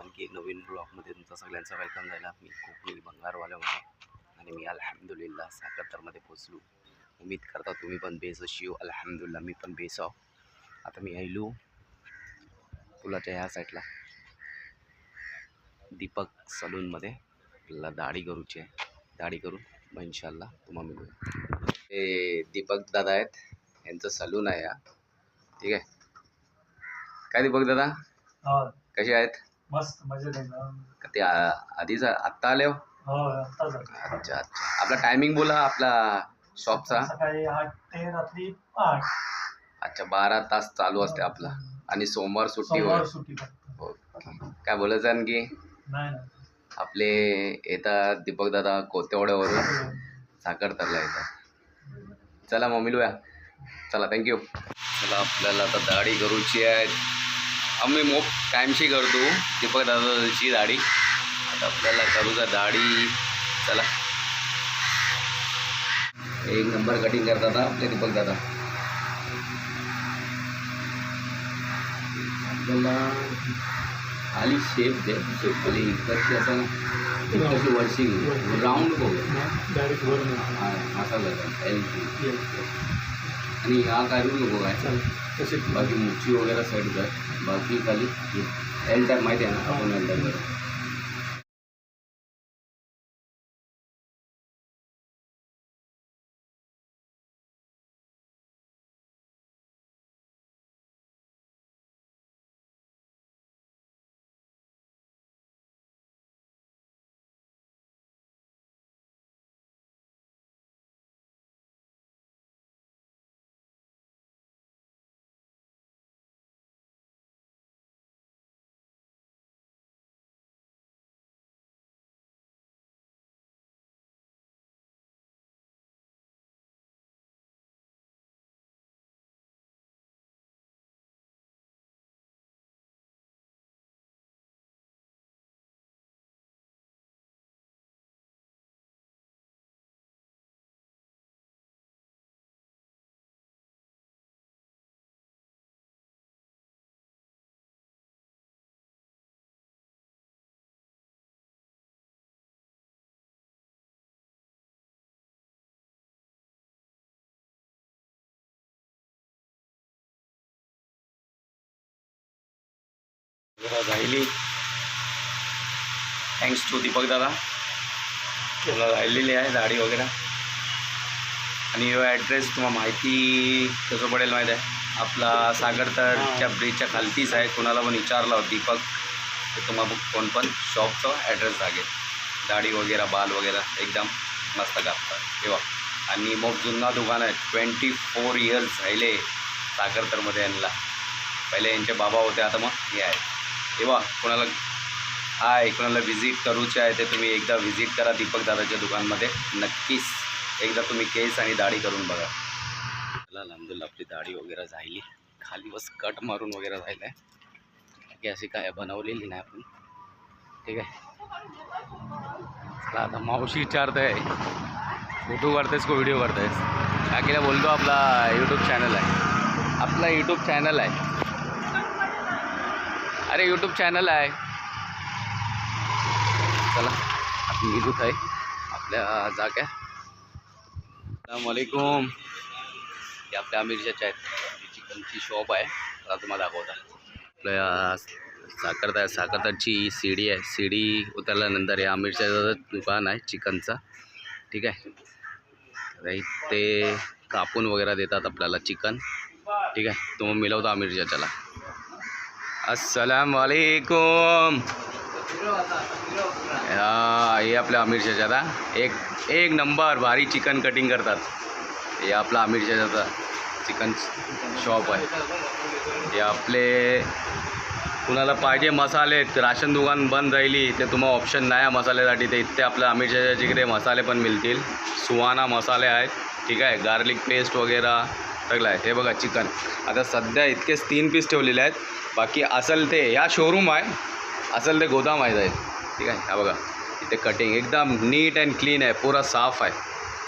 आणखी नवीन ब्लॉगमध्ये तुमचं सगळ्यांचं वेलकम झालं. मी कोकणी बंगारवाल्यामध्ये आणि मी अल्हम्दुलिल्ला साकरतरमध्ये पोचलो उम्मीद करता तुम्ही पण बेस अशी हो. अल्हम्दुलिल्ला मी पण बेस आहो. आता मी आयलो पुलाच्या ह्या साईडला दीपक सलूनमध्ये. आपल्याला दाढी करूची आहे. दाढी करून मग इन्शाल्ला तुम्हाला मिळू. हे दीपक दादा आहेत. यांचं सलून आहे हा. ठीक आहे. काय दीपक दादा? कसे आहेत? मस्त मजेत एकदम ते आ- आधीच आत्ता आले हो? हो. अच्छा अच्छा. आपला टायमिंग बोला आपला शॉपचा सकाळी आठ ते रात्री आठ. अच्छा बारा तास चालू असते आपला. आणि सोमवार सुट्टी सोमवार होय सुट्टी फक्त. ओके. काय बोलायचं आणखी नाही नाही. आपले येतात दीपक दादा कोतेवाड्यावरून साखरतरला येतात. चला मम्मी लूया. चला थँक्यू चला आपल्याला आता दाढी करूची आहे. आम्ही मोप टाईमशी करतो. दीपक दादाची दाढी. आता आपल्याला करू का दाढी. चला. एक नंबर कटिंग करतात आपले दीपक दादा. आपल्याला खाली शेप दे. शेप खाली इकडची असं कशी वरची. राऊंड बघू. डायरेक्ट वर हा असा बघा एल आणि हा काढू नको काय तसे. बाकी मुची वगैरे साईड कर बाकी खाली एल टाईप माहिती आहे ना आपण एल टाईप राहिली थँक्स टू दीपक दादा। तुला राहिलेली आहे दाढी वगैरे। आणि ह्यो ॲड्रेस तुम्हाला माहिती कसं पडेल माहीत आहे? आपला सागरतरच्या ब्रिजच्या खालतीच आहे. कोणाला पण विचारला होता दीपक तर तुम्हाला कोण पण शॉपचं ॲड्रेस लागेल. दाढी वगैरे बाल वगैरे एकदम मस्त कापतात तेव्हा आणि मग जुना दुकान आहे. ट्वेंटी फोर इयर्स राहिले सागरतरमध्ये यांना पहिले यांचे बाबा होते आता मग हे आहे किंवा कोणाला आहे कोणाला व्हिजिट करूचे आहे ते तुम्ही एकदा व्हिजिट करा दीपक दादाच्या दुकानमध्ये. नक्कीच एकदा तुम्ही केस आणि दाढी करून बघा. चला अलहमदुल्ला आपली दाढी वगैरे झाली. खाली बस कट मारून वगैरे झालं आहे की अशी काय बनवलेली नाही आपण. ठीक आहे. चला आता मावशी विचारत. आहे फोटो करतेस को व्हिडिओ करतेस काकीला बोलतो आपला यूट्यूब चॅनल आहे. आपला यूट्यूब चॅनल आहे. अरे यूट्यूब चॅनल आहे. चला आपण निघूत आहे आपल्या जाग्या अलैकुम हे आपल्या अमिरच्या आहेत. चिकनची शॉप आहे. मला तुम्हाला दाखवता. आपल्या साखरता साखरताची सीडी आहे. सीडी उतरल्यानंतर हे आमिरच्या दुकान आहे चिकनचा. ठीक आहे? ते कापून वगैरे देतात आपल्याला चिकन. ठीक आहे? तो मग मिळवतो आमिरच्या चला. अस्सलाम हा हे आपल्या आमिर शेजादा एक एक नंबर भारी चिकन कटिंग करतात. हे आपला आमिर शेजाचा चिकन शॉप आहे. हे आपले कुणाला पाहिजे मसाले राशन दुकान बंद राहिली ते तुम्हाला ऑप्शन नाही आहे मसाल्यासाठी. ते इथे आपल्या आमिर शेजाच्या इकडे मसाले पण मिळतील. सुहाना मसाले आहेत. ठीक आहे गार्लिक पेस्ट वगैरे सगळं आहे हे बघा चिकन. आता सध्या इतकेच तीन पीस ठेवलेले आहेत. बाकी असेल ते ह्या शोरूम आहे. असेल ते गोदाम आहे जाईल. ठीक आहे? हा बघा. इथे कटिंग एकदम नीट अँड क्लीन आहे. पुरा साफ आहे.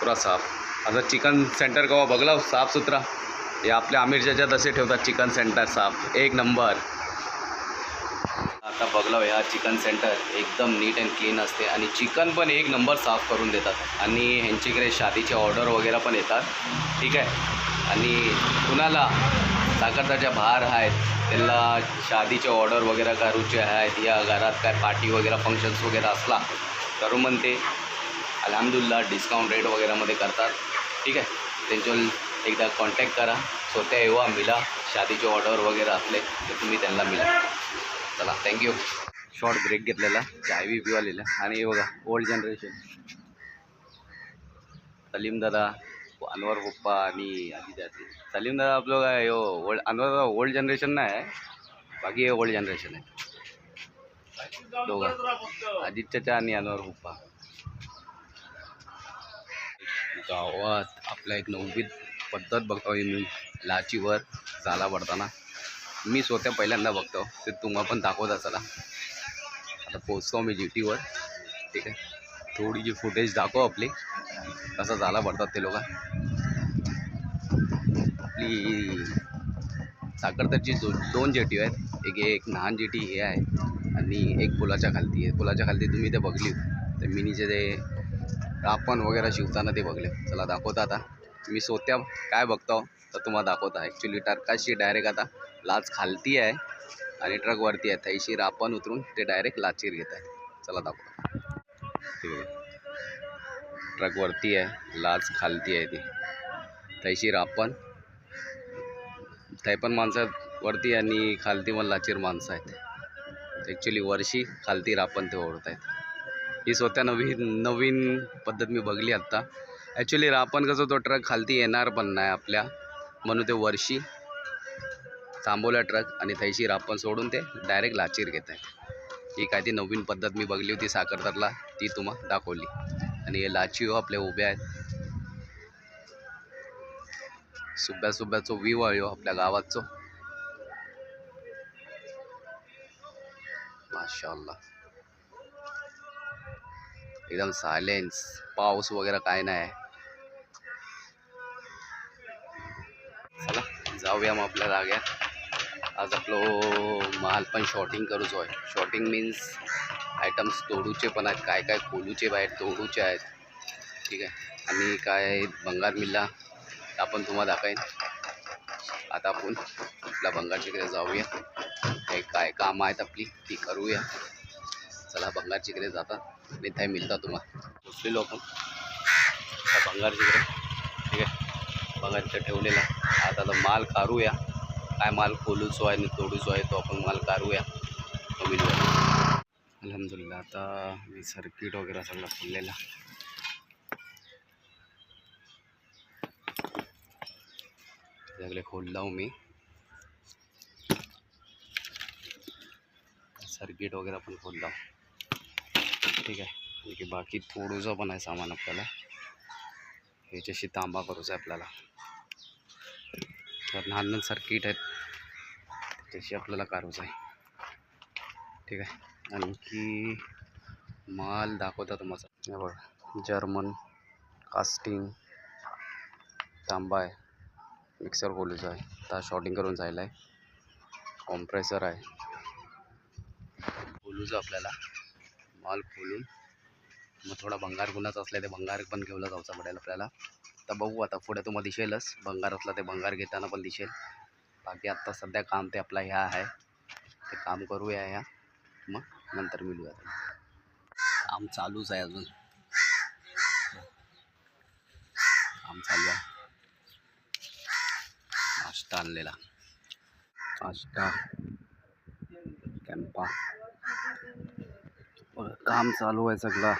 पुरा साफ. असं चिकन सेंटर कवा बघला? साफ सुथरा. हे आपल्या आमिरच्या तसे ठेवतात चिकन सेंटर साफ. एक नंबर. आता बघलो ह्या चिकन सेंटर एकदम नीट अँड क्लीन असते. आणि चिकन पण एक नंबर साफ करून देतात. आणि ह्यांच्याकडे शादीचे ऑर्डर वगैरे पण येतात. ठीक आहे? आणि कुणाला साखरताच्या बाहेर आहेत त्यांना शादीचे ऑर्डर वगैरे करूचे आहेत या घरात काय पार्टी वगैरे फंक्शन्स वगैरे असला करू म्हणते. अलहमदुल्ला डिस्काउंट रेट वगैरेमध्ये करतात. ठीक आहे? त्यांच्यावर एकदा कॉन्टॅक्ट करा. स्वतः येवा मिला. शादीचे ऑर्डर वगैरे असले तर तुम्ही त्यांना मिला. चला थँक्यू शॉर्ट ब्रेक घेतलेला चाय बी पिवालेला आणि हे बघा ओल्ड जनरेशन सलीम दादा अनवर पप्पा आणि आदित्य जाते सलीम दादा आपलं काय यो ओल्ड अनवर दादा ओल्ड जनरेशन नाही आहे. बाकी हे ओल्ड जनरेशन आहे दोघं. अजित आणि अनवर पप्पा. गावात आपला एक नववीत पद्धत बघतो मी लाचीवर झाला पडताना. मी स्वतः पहिल्यांदा बघतो ते तुम्हाला पण दाखवता चला आता पोचतो मी ड्युटीवर ठीक आहे. थोडी जी फुटेज दाखव आपली. कसा झाला पडतात ते लोक? आपली साखरतरची दो दोन जेटी आहेत. एक एक लहान जेटी हे आहे आणि एक पुलाच्या खालती आहे. पुलाच्या खालती तुम्ही ते बघली. तर मिनीचे ते रापण वगैरे शिवताना ते बघले. चला दाखवता आता. मी स्वतः काय बघतो तर तुम्हाला दाखवता. ॲक्च्युली टर्काशी डायरेक्ट आता लाच खालती आहे आणि ट्रकवरती आहे. थैशी रापण उतरून ते डायरेक्ट लाचीर घेत आहे. चला दाखवता. ठीक आहे ट्रक वरती आहे लाच खालती आहे ती. थैशी रापण थै पण माणसं वरती आणि खालती पण लाचीर माणसं आहेत. ॲक्च्युली वर्षी खालती रापण ते ओढत आहेत ही स्वतः नवीन नवीन पद्धत मी बघली आत्ता. ॲक्च्युली रापण कसं तो ट्रक खालती येणार पण नाही आपल्या म्हणून ते वर्षी थांबवला ट्रक आणि थैशी रापण सोडून ते डायरेक्ट लाचीर घेत आहे ही काय ती नवीन पद्धत मी बघली होती साखरतरला ती तुम्हाला दाखवली. आणि हे लाची हो आपले उभे आहेत. सुब्या सुब्याचो व्ह्यू आहे आपल्या गावाचो. माशाल्लाह. एकदम सायलेन्स पाऊस वगैरे काय नाही. चला जाऊया मग आपल्या जाग्यात. आज आपलं माल पण शॉटिंग करूचो आहे शॉर्टिंग मीन्स आयटम्स तोडूचे पण आहेत काय काय खोलूचे बाहेर तोडूचे आहेत. ठीक आहे. आणि काय बंगार मिल्ला आपण तुम्हाला दाखवेन. आता आपण आपल्या भंगारचीकडे जाऊया काही काय कामं आहेत आपली ती करूया. चला भंगारचीकडे जातात आणि त्या मिळतात तुम्हाला. पोचलेलो आपण. त्या ठीक आहे. बंगार इथं ठेवलेला. आता आता माल काढूया. काय माल खोलूचो आहे आणि तोडूचो आहे तो आपण माल काढूया. कमी मिळूया अलहमदुल्ला आता मी सर्किट वगैरे सगळं खोललेला. सगळे खोलला हो मी. सर्किट वगैरे पण खोलला. ठीक आहे. की बाकी थोडंसं पण आहे सामान आपल्याला. ह्याच्याशी तांबा करूचा आहे आपल्याला. तर लहान लहान सर्किट आहेत. त्याच्याशी आपल्याला काढूचं आहे. ठीक आहे. आणखी माल दाखवता तुम्हाला. हे बघा जर्मन कास्टिंग तांबा आहे. मिक्सर खोलूचा आहे. आता शॉर्टिंग करून जायला आहे. कॉम्प्रेसर आहे. खोलूचं आपल्याला माल खोलून. मग थोडा भंगार गुन्हाच असला ते भंगार पण घेऊला जाऊचा पडेल आपल्याला. तर बघू आता पुढे तुम्हाला दिसेलच. भंगार असला ते भंगार घेताना पण दिसेल. बाकी आत्ता सध्या काम ते आपला ह्या आहे. ते काम करूया ह्या. मग नंतर मिळूया काम चालूच आहे अजून. काम चालू आहे. नाश्ता आणलेला. नाश्ता. कॅम्पा. काम चालू आहे सगळं.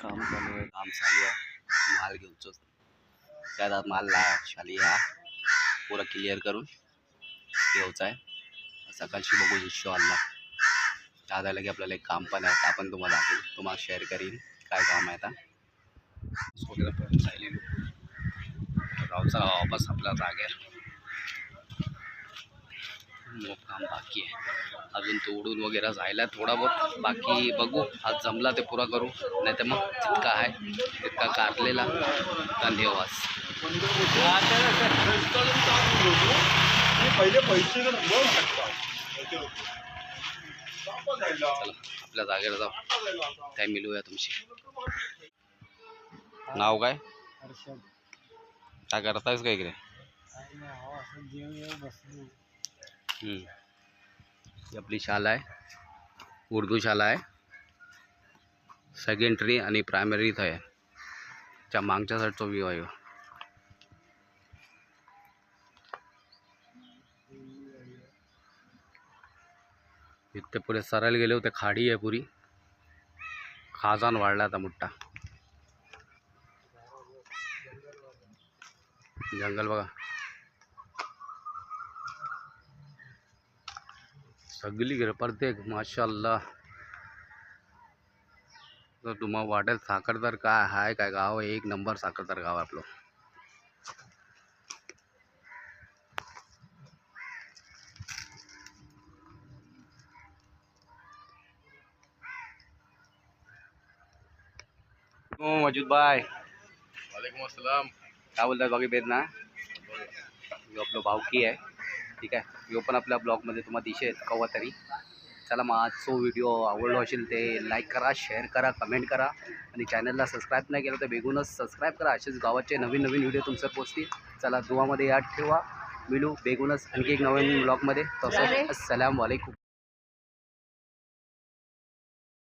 काम चालू आहे, काम चालू आहे. माल घेऊचो त्यात माल शाली हा. पुरा क्लिअर करून. घ्यायचा आहे. सकाळची बघू इश्यू आला आज आलं की आपल्याला एक काम पण आहे आपण तुम्हाला दाखवू तुम्हाला शेअर करीन काय काम आहे आता. वगैरे वापस आपला जागेवर. मोठ काम बाकी आहे. अजून तोडून वगैरे जायला थोडा बहुत बाकी बघू. आज जमला ते पुरा करू. नाही तर मग जितका आहे तितका कारलेला धन्यवाद. पहिले पैसे चला आपल्या जागेला जाऊ. काय मिळूया तुमची? नाव काय? काय करतायस काय इकडे? हो आपली शाळा आहे. उर्दू शाळा आहे. सेकंडरी आणि प्रायमरी इथं आहे. त्या मागच्या साईडचा व्ह्यू आहे. ह्यो. इथे पुढे सरायला गेले होते खाडी आहे पुरी. खाजान वाढला आता मोठा जंगल बघा. सगळी गिर प्रत्येक माशाल्ला तर तुम्हाला वाटेल साखरदार काय हाय काय गाव आहे? एक नंबर साखरदार गाव आहे आपलं. मजूद भाई. वालेकुम असलम काय बोलतात बाकी बेद ना? ह्यो आपलं भावकी आहे. ठीक आहे. ह्यो पण आपल्या ब्लॉगमध्ये तुम्हाला दिसेल कवा तरी. चला मग आजचो व्हिडिओ आवडलो असेल ते लाईक करा शेअर करा कमेंट करा. आणि चॅनलला सबस्क्राईब नाही केलं तर बेगूनच सबस्क्राईब करा. असेच गावाचे नवीन नवीन व्हिडिओ तुमचं पोचतील. चला दुवामध्ये याद ठेवा. मिळू बेगूनच आणखी एक नवीन ब्लॉगमध्ये तसं अस्सलाम वालेकुम.